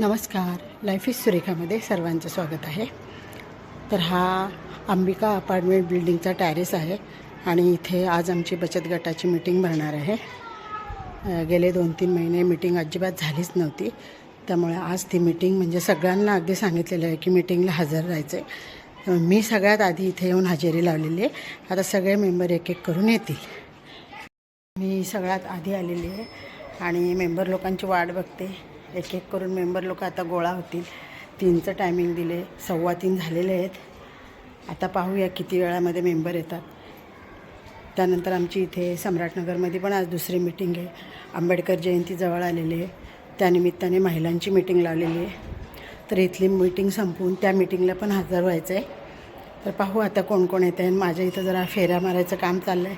नमस्कार. Life is सुरेखामध्ये सर्वांचं स्वागत आहे. तर हा अंबिका अपार्टमेंट बिल्डिंगचा टॅरेस आहे आणि इथे आज आमची बचत गटाची मीटिंग भरणार आहे. गेले दोन तीन महिने मीटिंग अजिबात झालीच नव्हती. त्यामुळे आज ती मीटिंग म्हणजे सगळ्यांना अगदी सांगितलेलं आहे की मीटिंगला हजर राहायचं आहे मी सगळ्यात आधी इथे येऊन हजेरी लावलेली आहे. आता सगळे मेंबर एक एक करून येतील. मी सगळ्यात आधी आलेली आहे आणि मेंबर लोकांची वाट बघते. एक एक करून मेंबर लोक आता गोळा होतील. तीनचं टायमिंग दिले सव्वा तीन झालेले आहेत. आता पाहूया किती वेळामध्ये मेंबर येतात. त्यानंतर आमची इथे सम्राटनगरमध्ये पण आज दुसरी मीटिंग आहे. आंबेडकर जयंती जवळ आलेली आहे. त्यानिमित्ताने महिलांची मीटिंग लावलेली आहे. तर इथली मीटिंग संपवून त्या मीटिंगला पण हजर व्हायचं आहे. तर पाहू आता कोण कोण येते आणि माझ्या इथं जरा फेऱ्या मारायचं काम चाललं आहे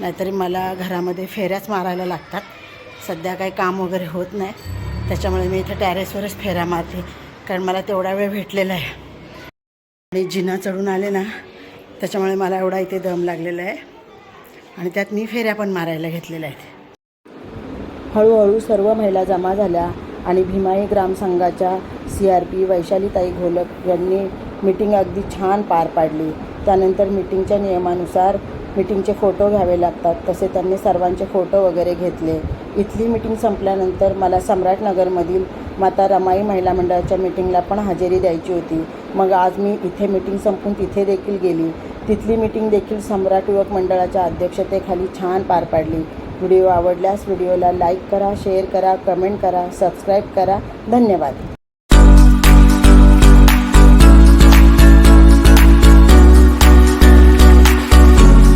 नाहीतरी मला घरामध्ये फेऱ्याच मारायला लागतात. सध्या काही काम वगैरे होत नाही. त्याच्यामुळे मी इथं टॅरेसवरच फेऱ्या मारते. कारण मला तेवढा वेळ भेटलेला आहे. आणि जिना चढून आले ना त्याच्यामुळे मला एवढा इथे दम लागलेला आहे. आणि त्यात मी फेऱ्या पण मारायला घेतलेल्या आहेत. हळूहळू सर्व महिला जमा झाल्या आणि Bhimai ग्रामसंघाच्या C R P Vaishalitai Gholak यांनी मीटिंग अगदी छान पार पाडली. त्यानंतर मीटिंगच्या नियमानुसार मीटिंगचे फोटो घ्यावे लागतात तसे त्यांनी सर्वांचे फोटो वगैरे घेतले. इथली मीटिंग संपल्यानंतर मला सम्राटनगरमधील माता रमाई महिला मंडळाच्या मीटिंगला पण हजेरी द्यायची होती. मग आज मी इथे मीटिंग संपून तिथे देखील गेली. तिथली मीटिंग देखील सम्राट युवक मंडळाच्या अध्यक्षतेखाली छान पार पाडली. व्हिडिओ आवडल्यास व्हिडिओला लाईक करा शेअर करा कमेंट करा सबस्क्राईब करा. धन्यवाद.